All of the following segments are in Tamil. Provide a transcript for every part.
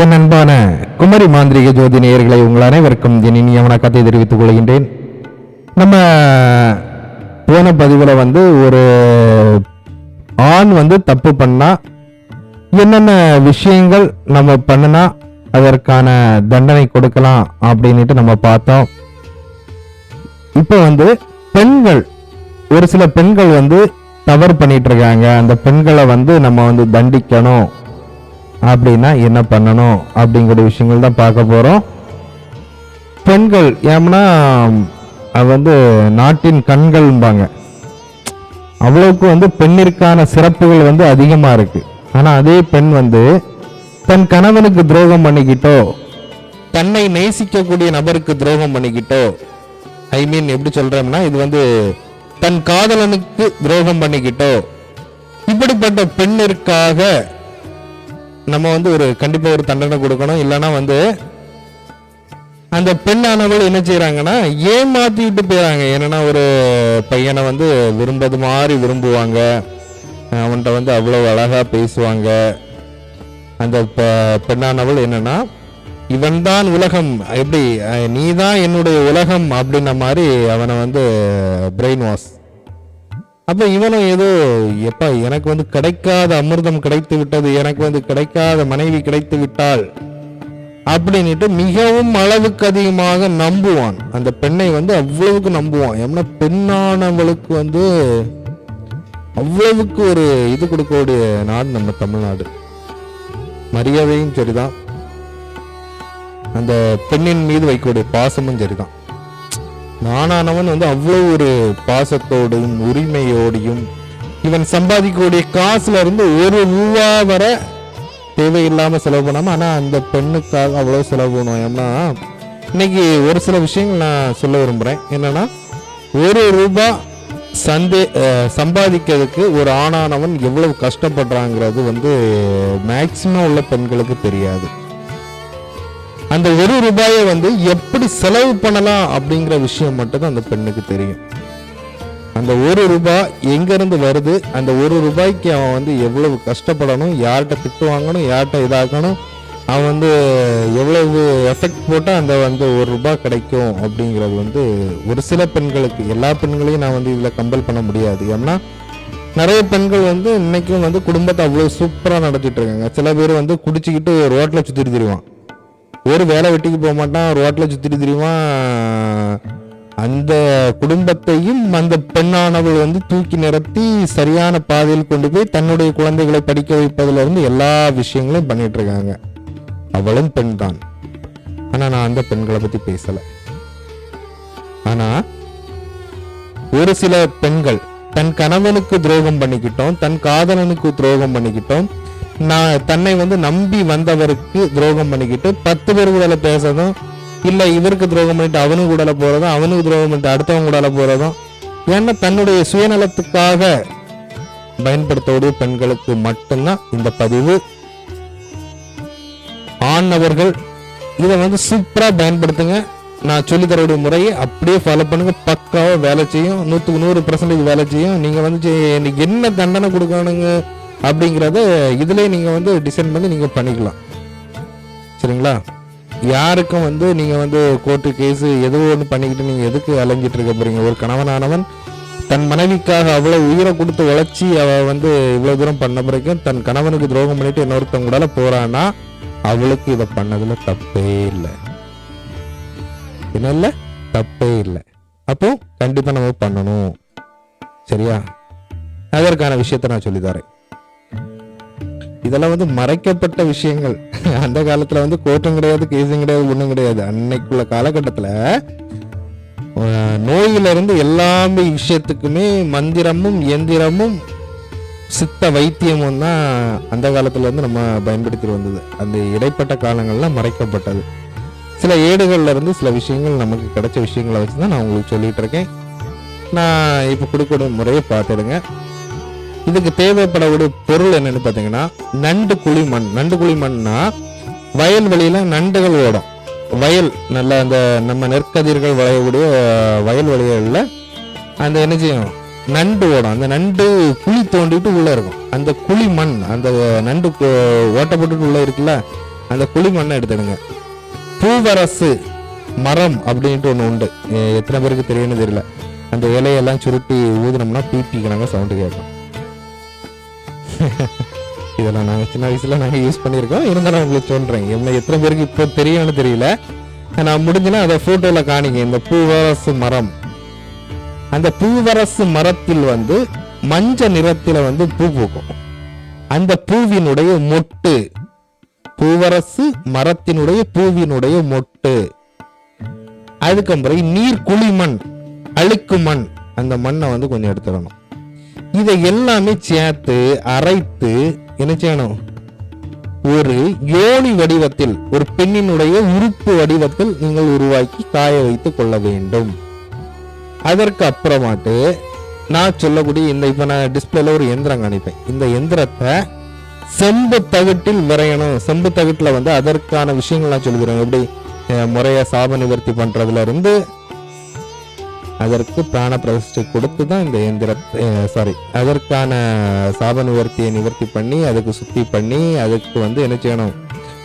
என் அன்பான குமரி மாந்திரிக ஜோதி நேயர்களை உங்கள் அனைவருக்கும் என் இனிய வணக்கத்தை தெரிவித்துக் கொள்கின்றேன். நம்ம போன பதிவில் வந்து ஒரு ஆண் வந்து தப்பு பண்ணா என்னென்ன விஷயங்கள் நம்ம பண்ணினா அதற்கான தண்டனை கொடுக்கலாம் அப்படின்னுட்டு நம்ம பார்த்தோம். இப்போ வந்து பெண்கள் ஒரு சில பெண்கள் வந்து தவறு பண்ணிட்டு இருக்காங்க. அந்த பெண்களை வந்து நம்ம வந்து தண்டிக்கணும். அப்படின்னா என்ன பண்ணணும் அப்படிங்கிற விஷயங்கள் தான் பார்க்க போறோம். பெண்கள் ஏம்னா அது வந்து நாட்டின் கண்கள்பாங்க அவ்வளவுக்கு வந்து பெண்ணிற்கான சிறப்புகள் வந்து அதிகமாக இருக்கு. ஆனா அதே பெண் வந்து தன் கணவனுக்கு துரோகம் பண்ணிக்கிட்டோ தன்னை நேசிக்கக்கூடிய நபருக்கு துரோகம் பண்ணிக்கிட்டோ ஐ மீன் எப்படி சொல்றோம்னா இது வந்து தன் காதலனுக்கு துரோகம் பண்ணிக்கிட்டோ இப்படிப்பட்ட பெண்ணிற்காக நம்ம வந்து ஒரு கண்டிப்பாக ஒரு தண்டனை கொடுக்கணும். இல்லைன்னா வந்து அந்த பெண்ணானவள் என்ன செய்றாங்கன்னா ஏமாத்திட்டு போயிறாங்க. என்னென்னா ஒரு பையனை வந்து விரும்பது மாதிரி விரும்புவாங்க. அவன்கிட்ட வந்து அவ்வளோ அழகாக பேசுவாங்க. அந்த பெ- பெண்ணானவள் என்னென்னா இவன்தான் உலகம். எப்படி நீ தான் என்னுடைய உலகம் அப்படின்ன மாதிரி அவனை வந்து பிரெயின் வாஷ் அப்போ இவனும் ஏதோ எப்பா எனக்கு வந்து கிடைக்காத அமிர்தம் கிடைத்து விட்டது எனக்கு வந்து கிடைக்காத மனைவி கிடைத்து விட்டாள் அப்படின்னுட்டு மிகவும் அளவுக்கு அதிகமாக நம்புவான். அந்த பெண்ணை வந்து அவ்வளவுக்கு நம்புவான். ஏன்னா பெண்ணானவளுக்கு வந்து அவ்வளவுக்கு ஒரு இது கொடுக்கக்கூடிய நாடு நம்ம தமிழ்நாடு. மரியாதையும் சரிதான். அந்த பெண்ணின் மீது வைக்கக்கூடிய பாசமும் சரிதான். நானானவன் வந்து அவ்வளோ ஒரு பாசத்தோடும் உரிமையோடையும் இவன் சம்பாதிக்கக்கூடிய காசுல இருந்து ஒரு ரூபா வர தேவையில்லாமல் செலவு பண்ணாமல் ஆனால் அந்த பெண்ணுக்காக அவ்வளோ செலவு பண்ணுவோம் ஏன்னா இன்னைக்கு ஒரு சில விஷயங்கள் நான் சொல்ல விரும்புகிறேன் என்னன்னா ஒரு ரூபா சந்தே சம்பாதிக்கிறதுக்கு ஒரு ஆணானவன் எவ்வளவு கஷ்டப்படுறாங்கிறது வந்து மேக்சிமம் உள்ள பெண்களுக்கு தெரியாது. அந்த ஒரு ரூபாயை வந்து எப்படி செலவு பண்ணலாம் அப்படிங்கிற விஷயம் மட்டும்தான் அந்த பெண்ணுக்கு தெரியும். அந்த ஒரு ரூபாய் எங்கேருந்து வருது? அந்த ஒரு ரூபாய்க்கு அவன் வந்து எவ்வளவு கஷ்டப்படணும்? யார்கிட்ட திட்டு வாங்கணும்? யார்கிட்ட இதாக்கணும்? அவன் வந்து எவ்வளவு எஃபெக்ட் போட்டால் அந்த வந்து ஒரு ரூபாய் கிடைக்கும் அப்படிங்கிறது வந்து ஒரு சில பெண்களுக்கு எல்லா பெண்களையும் நான் வந்து இதில் கம்பல் பண்ண முடியாது. ஏன்னா நிறைய பெண்கள் வந்து இன்றைக்கும் வந்து குடும்பத்தை அவ்வளோ சூப்பராக நடத்திட்டு இருக்காங்க. சில பேர் வந்து குடிச்சிக்கிட்டு ரோட்டில் சுற்றி திருவான். ஒரு வேலை வெட்டிக்கு போக மாட்டான் ரோட்டில் சுற்றிட்டு திரிவான் அந்த குடும்பத்தையும் அந்த பெண்ணானவள் வந்து தூக்கி நிறுத்தி சரியான பாதையில் கொண்டு போய் தன்னுடைய குழந்தைகளை படிக்க வைப்பதிலிருந்து எல்லா விஷயங்களையும் பண்ணிட்டு இருக்காங்க. அவளும் பெண் தான். ஆனால் நான் அந்த பெண்களை பற்றி பேசலை. ஆனால் ஒரு சில பெண்கள் தன் கணவனுக்கு துரோகம் பண்ணிக்கிட்டோம் தன் காதலனுக்கு துரோகம் பண்ணிக்கிட்டோம் நான் தன்னை வந்து நம்பி வந்தவருக்கு துரோகம் பண்ணிக்கிட்டு பத்து பேர் கூட பேசுறதும் இல்ல இவருக்கு துரோகம் பண்ணிட்டு அவனும் கூட போறதும் அவனுக்கு துரோகம் பண்ணிட்டு அடுத்தவங்க கூட போறதும் ஏன்னா தன்னுடைய சுயநலத்துக்காக பயன்படுத்தக்கூடிய பெண்களுக்கு மட்டும்தான் இந்த பதிவு. ஆணவர்கள் இதை வந்து சூப்பரா பயன்படுத்துங்க. நான் சொல்லி தரக்கூடிய முறையை அப்படியே ஃபாலோ பண்ணுங்க. பக்காவாக வேலை செய்யும். நூற்றுக்கு நூறு பர்சன்டேஜ் வேலை செய்யும். நீங்க வந்து செ- எனக்கு என்ன தண்டனை கொடுக்கணுங்க? அப்படிங்கிறத இதுலயே நீங்க வந்து டிசைன் பண்ணி நீங்க பண்ணிக்கலாம். சரிங்களா? யாருக்கும் வந்து நீங்க வந்து கோர்ட்டு கேஸ் எதுவும் ஒன்று பண்ணிக்கிட்டு நீங்க எதுக்கு அலைஞ்சிட்டு இருக்க போறீங்க? ஒரு கணவனானவன் தன் மனைவிக்காக அவ்வளவு உயிரை கொடுத்து உழைச்சி அவள் வந்து இவ்வளவு தூரம் பண்ண பிறகும் தன் கணவனுக்கு துரோகம் பண்ணிட்டு இன்னொருத்தவங்க கூட போறான்னா அவளுக்கு இதை பண்ணதுல தப்பே இல்லை. என்ன இல்ல? தப்பே இல்லை. அப்போ கண்டிப்பா நம்ம பண்ணணும். சரியா? அதற்கான விஷயத்த நான் சொல்லித்தரேன் இதெல்லாம் வந்து மறைக்கப்பட்ட விஷயங்கள். அந்த காலத்தில் வந்து கோர்ட்டும் கிடையாது கேஸும் கிடையாது ஒன்றும் கிடையாது. அன்னைக்குள்ள காலகட்டத்தில் நோயிலிருந்து எல்லாமே விஷயத்துக்குமே மந்திரமும் எந்திரமும் சித்த வைத்தியமும் தான் அந்த காலத்துல வந்து நம்ம பயன்படுத்திட்டு வந்தது. அந்த இடைப்பட்ட காலங்கள்லாம் மறைக்கப்பட்டது. சில ஏடுகள்ல இருந்து சில விஷயங்கள் நமக்கு கிடைச்ச விஷயங்களை வச்சு தான் நான் உங்களுக்கு சொல்லிகிட்டு இருக்கேன். நான் இப்போ கொடுக்கக்கூடிய முறையை பார்த்துடுங்க. இதுக்கு தேவைப்படக்கூடிய பொருள் என்னன்னு பார்த்தீங்கன்னா நண்டு குழி மண் நண்டு குழி மண்னா வயல்வெளியில நண்டுகள் ஓடும். வயல் நல்ல அந்த நம்ம நெற்கதிர்கள் விளையக்கூடிய வயல்வெளிகளில் அந்த என்ன செய்யும்? நண்டு ஓடும். அந்த நண்டு குழி தோண்டிட்டு உள்ள இருக்கும். அந்த குழி மண் அந்த நண்டு கு- ஓட்டை உள்ள இருக்குல்ல அந்த குழிமண்ணை எடுத்துடுங்க. பூவரசு மரம் அப்படின்ட்டு ஒன்று உண்டு. எத்தனை பேருக்கு தெரியும்னு தெரியல. அந்த இலையெல்லாம் சுருட்டி ஊதுனோம்னா பீப்பிக்கிறாங்க சவுண்டு கேட்கும். இதெல்லாம் நாங்கள் சின்ன வயசுல நாங்கள் யூஸ் பண்ணியிருக்கோம். இருந்தாலும் உங்களுக்கு சொல்கிறேன் என்ன எத்தனை பேருக்கு இப்போ தெரியும்னு தெரியல. நான் முடிஞ்சுன்னா அதை ஃபோட்டோவில் காணிங்க. இந்த பூவரசு மரம். அந்த பூவரசு மரத்தில் வந்து மஞ்ச நிறத்தில் வந்து பூ பூக்கும். அந்த பூவினுடைய மொட்டு. பூவரசு மரத்தினுடைய பூவினுடைய மொட்டு. அதுக்கு நீர் நீர் குழிமண் அழுக்கு மண். அந்த மண்ணை வந்து கொஞ்சம் எடுத்துடணும். இதை எல்லாமே சேர்த்து அரைத்து என்ன செய்யணும்? ஒரு யோனி வடிவத்தில் ஒரு பெண்ணினுடைய உறுப்பு வடிவத்தில் நீங்கள் உருவாக்கி காய வைத்துக் கொள்ள வேண்டும். அதற்கு அப்புறமாட்டு நான் சொல்லக்கூடிய இந்த இப்ப நான் டிஸ்பிளேல ஒரு எந்திரம் காணிப்பேன் இந்த எந்திரத்தை செம்பு தகட்டில் விரையணும். செம்பு தகட்டுல வந்து அதற்கான விஷயங்கள்லாம் சொல்லிக்கிறோம் எப்படி அஹ், முறையா சாப நிவர்த்தி பண்றதுல இருந்து அதற்கு பிராண பிரதிஷ்டை கொடுத்து தான் இந்த எந்திரத்தை சாரி அதற்கான சாப நிவர்த்தியை நிவர்த்தி பண்ணி அதுக்கு சுத்தி பண்ணி அதுக்கு வந்து என்ன செய்யணும்?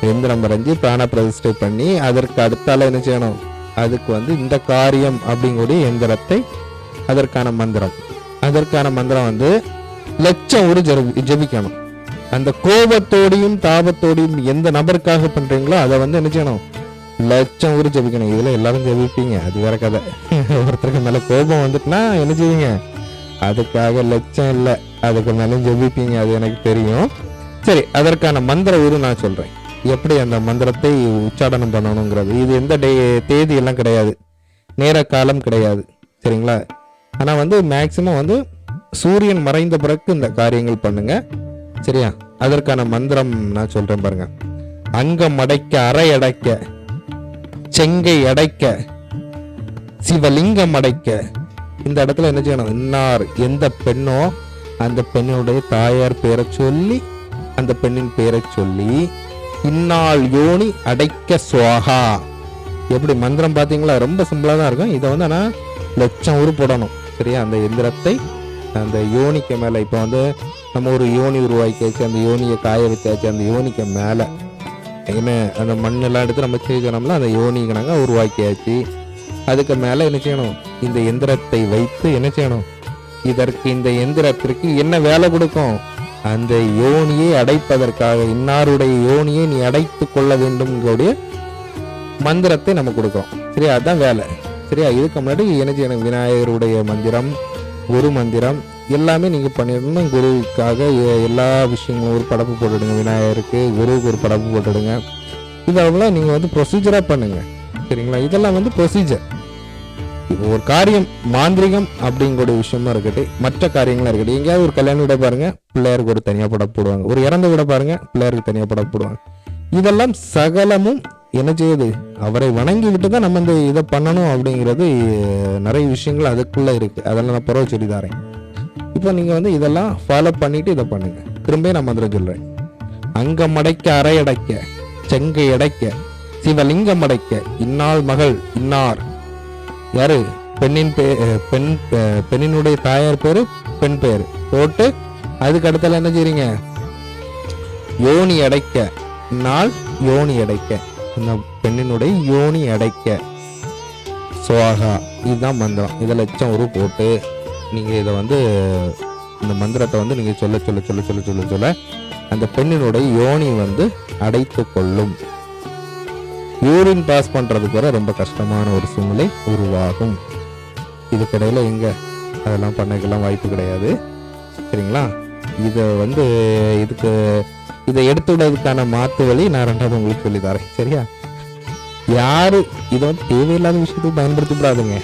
எந்திரம் வரைஞ்சி பிராண பிரதிஷ்டை பண்ணி அதற்கு அடுத்தால என்ன செய்யணும்? அதுக்கு வந்து இந்த காரியம் அப்படிங்கக்கூடிய எந்திரத்தை அதற்கான மந்திரம். அதற்கான மந்திரம் வந்து லட்சம் ஒரு ஜெபி- அந்த கோபத்தோடையும் தாபத்தோடையும் எந்த நபருக்காக பண்றீங்களோ அதை வந்து என்ன செய்யணும்? லட்சம் ஊர் ஜெபிக்கணும். இதில் எல்லாரும் ஜபிப்பீங்க. அது வேற கதை. ஒருத்தருக்கு மேலே கோபம் வந்துட்டுனா என்ன செய்வீங்க? அதுக்காக லட்சம் இல்லை. அதுக்கு மேலே ஜெபிப்பீங்க. அது எனக்கு தெரியும். சரி அதற்கான மந்திர உரு நான் சொல்கிறேன் எப்படி அந்த மந்திரத்தை உச்சாடனம் பண்ணணுங்கிறது. இது எந்த டே தேதியெல்லாம் கிடையாது. நேர காலம் கிடையாது. சரிங்களா? ஆனால் வந்து மேக்சிமம் வந்து சூரியன் மறைந்த பிறகு இந்த காரியங்கள் பண்ணுங்க. சரியா? அதற்கான மந்திரம் நான் சொல்கிறேன் பாருங்க. அங்கம் அடைக்க அறை அடைக்க. செங்கை அடைக்க சிவலிங்கம் அடைக்க. இந்த இடத்துல என்ன செய்யணும்? இன்னார் எந்த பெண்ணோ அந்த பெண்ணுடைய தாயார் பேரை சொல்லி அந்த பெண்ணின் பேரை சொல்லி இந்நாள் யோனி அடைக்க சுவாகா. எப்படி? மந்திரம் பார்த்தீங்களா? ரொம்ப சிம்பிளாக தான் இருக்கும். இதை வந்து ஆனால் லட்சம் உரு போடணும். சரியா? அந்த எந்திரத்தை அந்த யோனிக்கு மேலே. இப்போ வந்து நம்ம ஒரு யோனி உருவாக்கியாச்சு அந்த யோனியை காய வச்சாச்சு அந்த யோனிக்கு மேலே. என்ன அந்த மண்ணெல்லாம் எடுத்து நம்ம செய்யணும்ல அந்த யோனிக்கு நாங்கள் உருவாக்கியாச்சு. அதுக்கு மேலே என்ன செய்யணும்? இந்த எந்திரத்தை வைத்து என்ன செய்யணும்? இதற்கு இந்த எந்திரத்திற்கு என்ன வேலை கொடுக்கும்? அந்த யோனியை அடைப்பதற்காக இன்னாருடைய யோனியை நீ அடைத்து கொள்ள வேண்டும்ங்களுடைய மந்திரத்தை நம்ம கொடுக்கும் சரியா? அதுதான் வேலை. சரியா? இதுக்கு முன்னாடி என்ன செய்யணும்? விநாயகருடைய மந்திரம் குரு மந்திரம் எல்லாமே நீங்கள் பண்ணிடணும். குருவுக்காக எ- எல்லா விஷயங்களும் ஒரு படப்பு போட்டுடுங்க. விநாயகருக்கு குருவுக்கு ஒரு படப்பு போட்டுடுங்க. இதெல்லாம் நீங்கள் வந்து ப்ரொசீஜராக பண்ணுங்கள் சரிங்களா? இதெல்லாம் வந்து ப்ரொசீஜர் இப்போ ஒரு காரியம். மாந்திரிகம் அப்படிங்கிற விஷயமா இருக்கட்டும். மற்ற காரியங்களாக இருக்கட்டும். எங்கேயாவது ஒரு கல்யாணம் விட பாருங்க. பிள்ளையாருக்கு ஒரு தனியாக படம் போடுவாங்க. ஒரு இறந்த விட பாருங்க. பிள்ளையாருக்கு தனியாக படம் போடுவாங்க. இதெல்லாம் சகலமும் என்ன செய்யுது? அவரை வணங்கி விட்டு தான் நம்ம இந்த இதை பண்ணணும் அப்படிங்கிறது நிறைய விஷயங்கள் அதுக்குள்ளே இருக்குது அதெல்லாம் நான் பரவ சொல்லி தரேன். இப்போ நீங்க வந்து இதெல்லாம் ஃபாலோ பண்ணிட்டு இதை பண்ணுங்க. திரும்ப நான் மந்திரம் சொல்றேன். அங்கம் அடைக்க அறை அடைக்க செங்கை அடைக்க சிவலிங்கம் அடைக்க இன்னாள் மகள் இன்னார். யாரு? பெண்ணின் பே பெண் பெண்ணினுடைய தாயார் பேரு பெண் பேரு. போட்டு அதுக்கு அடுத்தால என்ன செய்றீங்க? யோனி அடைக்க நாள் யோனி அடைக்க. இந்த பெண்ணினுடைய யோனி அடைக்க. சுவாகா. இதுதான் மந்திரம். இதை லட்சம் ஒரு போட்டு நீங்கள் இதை வந்து இந்த மந்திரத்தை வந்து நீங்கள் சொல்ல சொல்ல சொல்ல சொல்ல சொல்ல சொல்ல அந்த பெண்ணினுடைய யோனி வந்து அடைத்து கொள்ளும். யூரின் பாஸ் பண்ணுறதுக்கு கூட ரொம்ப கஷ்டமான ஒரு சூழ்நிலை உருவாகும். இதுக்கிடையில எங்க? அதெல்லாம் பண்ணக்கெல்லாம் வாய்ப்பு கிடையாது. சரிங்களா? இதை வந்து இதுக்கு இதை எடுத்து மாற்று மாத்து வழி நான் ரெண்டாவது உங்களுக்கு சொல்லி தரேன் சரியா? யாரு? இதை வந்து தேவையில்லாத விஷயத்துக்கு பயன்படுத்தப்படாதுங்க.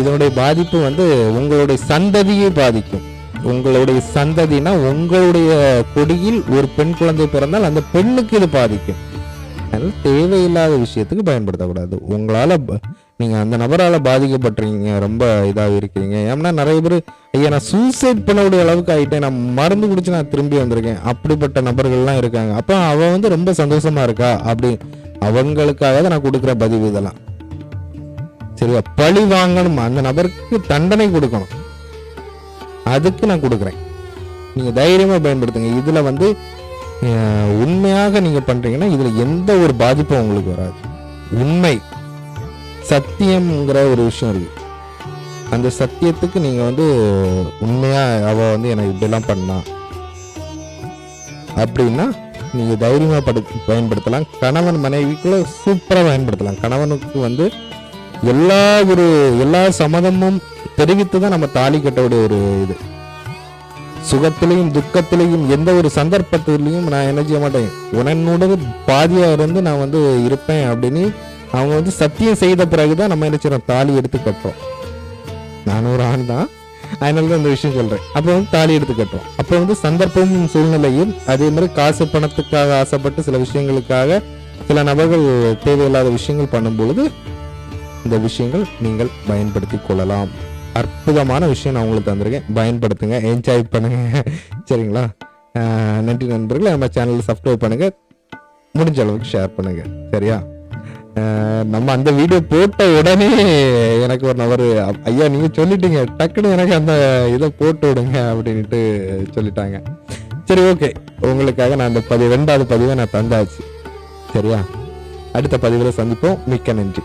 இதனுடைய பாதிப்பு வந்து உங்களுடைய சந்ததியை பாதிக்கும். உங்களுடைய சந்ததினா உங்களுடைய கொடியில் ஒரு பெண் குழந்தை பிறந்தால் அந்த பெண்ணுக்கு இது பாதிக்கும். அதனால் தேவையில்லாத விஷயத்துக்கு பயன்படுத்தக்கூடாது. உங்களால நீங்கள் நீங்க அந்த நபரால பாதிக்கப்பட்டிருக்கீங்க ரொம்ப இதாக இருக்கிறீங்க. ஏன்னா நிறைய பேர் ஐயா நான் சூசைட் பண்ணக்கூடிய அளவுக்கு ஆகிட்டேன் நான் மருந்து குடிச்சு நான் திரும்பி வந்திருக்கேன். அப்படிப்பட்ட நபர்கள்லாம் இருக்காங்க. அப்போ அவள் வந்து ரொம்ப சந்தோஷமா இருக்கா? அப்படி அவங்களுக்காக தான் நான் கொடுக்குற பதிவு இதெல்லாம். சரியா? பழி வாங்கணும்? அந்த நபருக்கு தண்டனை கொடுக்கணும். அதுக்கு நான் கொடுக்குறேன். நீங்கள் தைரியமாக பயன்படுத்துங்க. இதில் வந்து உண்மையாக நீங்கள் பண்ணுறீங்கன்னா இதில் எந்த ஒரு பாதிப்பும் உங்களுக்கு வராது. உண்மை. சத்தியம்ங்கிற ஒரு விஷயம் இருக்கு. அந்த சத்தியத்துக்கு நீங்கள் வந்து உண்மையாக அவள் வந்து எனக்கு இப்படிலாம் பண்ணா. அப்படின்னா நீங்கள் தைரியமாக படு பயன்படுத்தலாம். கணவன் மனைவிக்குள்ள சூப்பராக பயன்படுத்தலாம். கணவனுக்கு வந்து எல்லா ஒரு எல்லா சம்மதமும் தெரிவித்து தான் நம்ம தாலி கட்டோட ஒரு இது. சுகத்திலையும் துக்கத்திலையும் எந்த ஒரு சந்தர்ப்பத்திலையும் நான் என்ன செய்ய மாட்டேன். உடனோட பாதியாக இருந்து நான் வந்து இருப்பேன் அப்படின்னு அவங்க வந்து சத்தியம் செய்த பிறகுதான் நம்ம என்ன செய்யறோம் தாலி எடுத்து கட்டுறோம். நானும் ஒரு ஆண் தான். அதனால தான் இந்த விஷயம் சொல்றேன். அப்போ வந்து தாலி எடுத்து கட்டுறோம். அப்போ வந்து சந்தர்ப்பமும் சூழ்நிலையும் அதே மாதிரி காசு பணத்துக்காக ஆசைப்பட்டு சில விஷயங்களுக்காக சில நபர்கள் தேவையில்லாத விஷயங்கள் பண்ணும்பொழுது இந்த விஷயங்கள் நீங்கள் பயன்படுத்தி கொள்ளலாம். அற்புதமான விஷயம் நான் உங்களுக்கு தந்திருக்கேன். பயன்படுத்துங்க என்ஜாய் பண்ணுங்க. சரிங்களா? நன்றி நண்பர்களே. நம்ம சேனலில் சப்ஸ்கிரைப் பண்ணுங்க. முடிஞ்ச அளவுக்கு ஷேர் பண்ணுங்க. சரியா? நம்ம அந்த வீடியோ போட்ட உடனே எனக்கு ஒரு நபர் ஐயா நீங்கள் சொல்லிட்டீங்க. டக்குன்னு எனக்கு அந்த இதை போட்டு விடுங்க அப்படின்ட்டு சொல்லிட்டாங்க. சரி ஓகே உங்களுக்காக நான் அந்த பதிவு ரெண்டாவது பதிவை நான் தந்தாச்சு. சரியா? அடுத்த பதிவில் சந்திப்போம். மிக்க நன்றி.